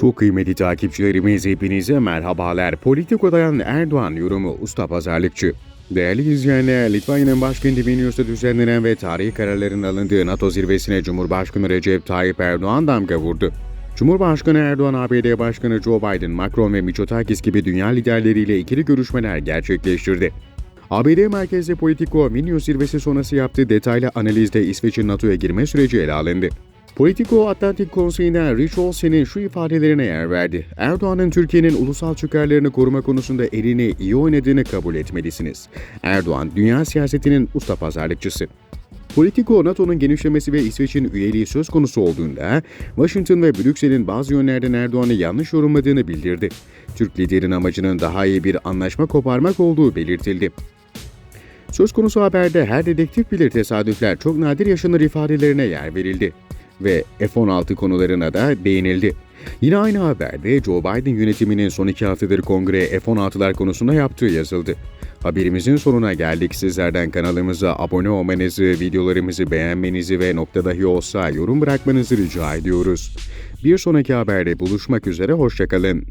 Çok kıymetli takipçilerimiz hepinize merhabalar. Politiko'dan Erdoğan yorumu Usta Pazarlıkçı. Değerli izleyenler, Litvanya'nın başkenti Vilnius'ta düzenlenen ve tarihi kararların alındığı NATO zirvesine Cumhurbaşkanı Recep Tayyip Erdoğan damga vurdu. Cumhurbaşkanı Erdoğan, ABD Başkanı Joe Biden, Macron ve Mitsotakis gibi dünya liderleriyle ikili görüşmeler gerçekleştirdi. ABD merkezli Politico, Vilnius zirvesi sonrası yaptığı detaylı analizde İsveç'in NATO'ya girme süreci ele alındı. Politico Atlantik Konseyi'nden Rich Olsen'in şu ifadelerine yer verdi. Erdoğan'ın Türkiye'nin ulusal çıkarlarını koruma konusunda elini iyi oynadığını kabul etmelisiniz. Erdoğan, dünya siyasetinin usta pazarlıkçısı. Politico, NATO'nun genişlemesi ve İsveç'in üyeliği söz konusu olduğunda, Washington ve Brüksel'in bazı yönlerden Erdoğan'ı yanlış yorumladığını bildirdi. Türk liderin amacının daha iyi bir anlaşma koparmak olduğu belirtildi. Söz konusu haberde her dedektif bilir tesadüfler çok nadir yaşanır ifadelerine yer verildi ve F-16 konularına da değinildi. Yine aynı haberde Joe Biden yönetiminin son iki haftadır kongreye F-16'lar konusunda yaptığı yazıldı. Haberimizin sonuna geldik. Sizlerden kanalımıza abone olmanızı, videolarımızı beğenmenizi ve nokta dahi olsa yorum bırakmanızı rica ediyoruz. Bir sonraki haberde buluşmak üzere, hoşçakalın.